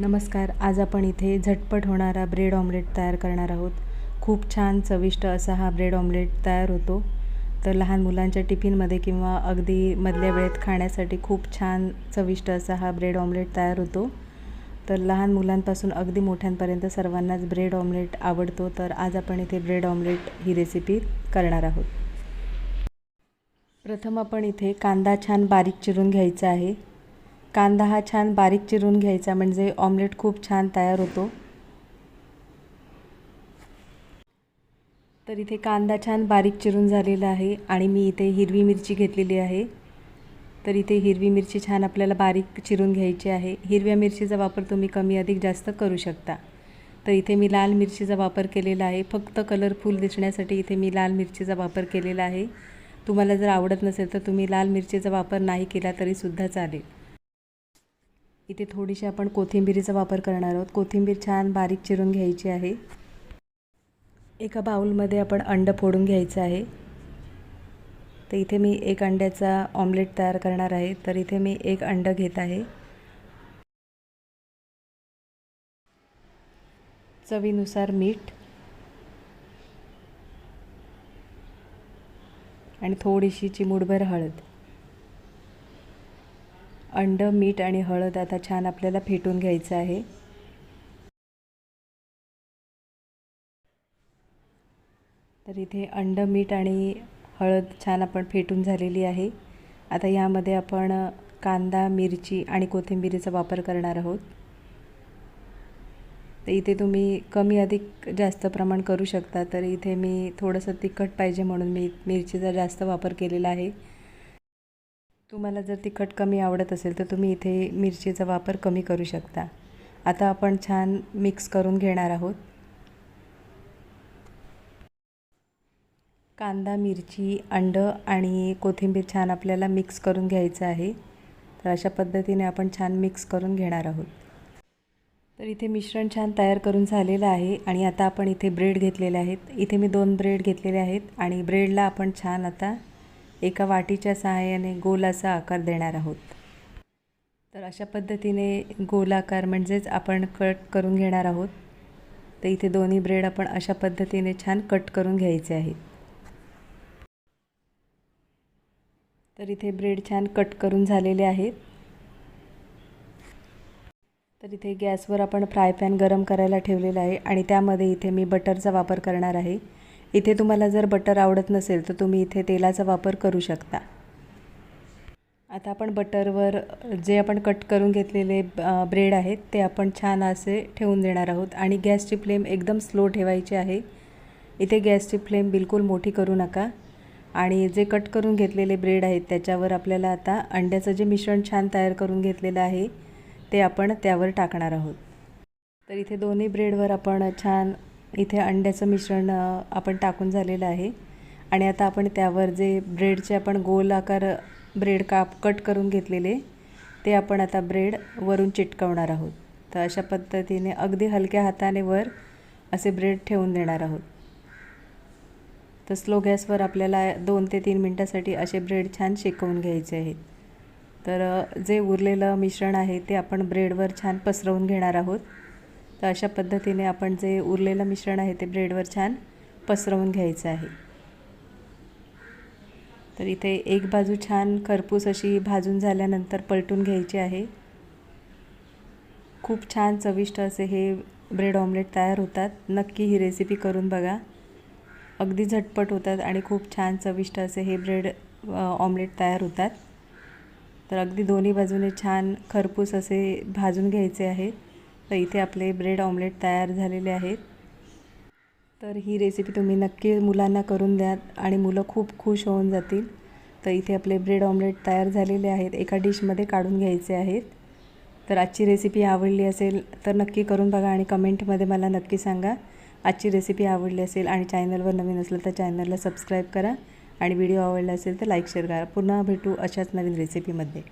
नमस्कार आज आपण इथे झटपट होणारा ब्रेड ऑमलेट तयार करणार आहोत. खूप छान चविष्ट असा हा ब्रेड ऑमलेट तयार होतो. तर लहान मुलांच्या टिफिनमध्ये किंवा अगदी मधल्या वेळेत खाण्यासाठी खूप छान चविष्ट असा हा ब्रेड ऑमलेट तयार होतो. तर लहान मुलांपासून अगदी मोठ्यांपर्यंत सर्वांनाच ब्रेड ऑमलेट आवडतो. तर आज आपण इथे ब्रेड ऑमलेट ही रेसिपी करणार आहोत. प्रथम आपण इथे कांदा छान बारीक चिरून घ्यायचा आहे. कांदा हा छान बारीक चिरून घ्यायचा म्हणजे ऑमलेट खूप छान तयार होतो. तर इथे कांदा छान बारीक चिरून झालेला आहे आणि मी इथे हिरवी मिरची घेतलेली आहे. तर इथे हिरवी मिरची छान आपल्याला बारीक चिरून घ्यायची आहे. हिरव्या मिरचीचा वापर तुम्ही कमी अधिक जास्त करू शकता. तर इथे मी लाल मिरचीचा वापर केलेला आहे. फक्त कलरफुल दिसण्यासाठी इथे मी लाल मिरचीचा वापर केलेला आहे. तुम्हाला जर आवडत नसेल तर तुम्ही लाल मिरचीचा वापर नाही केला तरीसुद्धा चालेल. इथे थोडीशी आपण कोथिंबिरीचा वापर करणार आहोत. कोथिंबीर छान बारीक चिरून घ्यायची आहे. एका बाऊलमध्ये आपण अंड फोडून घ्यायचं आहे. तर इथे मी एक अंड्याचा ऑमलेट तयार करणार आहे. तर इथे मी एक अंड घेत आहे. चवीनुसार मीठ आणि थोडीशी चिमूडभर हळद. अंड मीठ आणि हळद आता छान आपल्याला फेटून घ्यायचं आहे. तर इथे अंड मीठ आणि हळद छान आपण फेटून झालेली आहे. आता यामध्ये आपण कांदा मिरची आणि कोथिंबिरीचा वापर करणार आहोत. तर इथे तुम्ही कमी अधिक जास्त प्रमाण करू शकता तर इथे मी थोडंसं तिखट पाहिजे म्हणून मी मिरचीचा जास्त वापर केलेला आहे. तुम्हाला जर तिखट कमी आवडत असेल तर तुम्ही इथे मिरचीचा वापर कमी करू शकता. आता आपण छान मिक्स करून घेणार आहोत. कांदा मिरची अंडं आणि कोथिंबीर छान आपल्याला मिक्स करून घ्यायचं आहे. तर अशा पद्धतीने आपण छान मिक्स करून घेणार आहोत. तर इथे मिश्रण छान तयार करून झालेलं आहे आणि आता आपण इथे ब्रेड घेतलेले आहेत. इथे मी दोन ब्रेड घेतलेले आहेत आणि ब्रेडला आपण छान आता एका वाटीच्या सहाय्याने गोल असा आकार देणार आहोत. तर अशा पद्धतीने गोलाकार म्हणजेच आपण कट करून घेणार आहोत. तर इथे दोन्ही ब्रेड आपण अशा पद्धतीने छान कट करून घ्यायचे आहेत. तर इथे ब्रेड छान कट करून झालेले आहेत. तर इथे गॅसवर आपण फ्राय पॅन गरम करायला ठेवलेला आहे आणि त्यामध्ये इथे मी बटरचा वापर करणार आहे. इथे तुम्हाला जर बटर आवडत नसेल तर तुम्ही इथे तेलाचा वापर करू शकता. आता आपण बटरवर जे आपण कट करून घेतलेले ब्रेड आहेत ते आपण छान असे ठेवून देणार आहोत. आणि गॅसची फ्लेम एकदम स्लो ठेवायची आहे. इथे गॅसची फ्लेम बिलकुल मोठी करू नका. आणि जे कट करून घेतलेले ब्रेड आहेत त्याच्यावर आपल्याला आता अंड्याचं जे मिश्रण छान तयार करून घेतलेलं आहे ते आपण त्यावर टाकणार आहोत. तर इथे दोन्ही ब्रेडवर आपण छान इथे अंड्याचं मिश्रण आपण टाकून झालेलं आहे. आणि आता आपण त्यावर जे ब्रेडचे आपण गोल आकार ब्रेड काप कट करून घेतलेले ते आपण आता ब्रेड वरून चिटकवणार आहोत. तर अशा पद्धतीने अगदी हलक्या हाताने वर असे ब्रेड ठेवून देणार आहोत. तर स्लो गॅसवर आपल्याला दोन ते तीन मिनटासाठी असे ब्रेड छान शेकवून घ्यायचे आहेत. तर जे उरलेलं मिश्रण आहे ते आपण ब्रेडवर छान पसरवून घेणार आहोत. तर अशा पद्धतीने आपण जे उरलेलं मिश्रण आहे ते ब्रेडवर छान पसरवून घ्यायचं आहे. तर इथे एक बाजू छान खरपूस अशी भाजून झाल्यानंतर पलटून घ्यायची आहे. खूप छान चविष्ट असे हे ब्रेड ऑमलेट तयार होतात. नक्की ही रेसिपी करून बघा. अगदी झटपट होतात आणि खूप छान चविष्ट असे हे ब्रेड ऑमलेट तयार होतात. तर अगदी दोन्ही बाजूने छान खरपूस असे भाजून घ्यायचे आहेत तर इथे आपले ब्रेड ऑमलेट तयार झालेले आहेत. तर ही रेसिपी तुम्ही नक्की मुलांना करून द्या आणि मुलं खूप खुश होऊन जातील. तर इथे आपले ब्रेड ऑमलेट तयार झालेले आहेत. एका डिशमध्ये काढून घ्यायचे आहेत. तर आजची रेसिपी आवडली असेल तर नक्की करून बघा आणि कमेंटमध्ये मला नक्की सांगा. आजची रेसिपी आवडली असेल आणि चॅनलवर नवीन असलं तर चॅनलला सबस्क्राईब करा. आणि व्हिडिओ आवडला असेल तर लाईक शेअर करा. पुन्हा भेटू अशाच नवीन रेसिपीमध्ये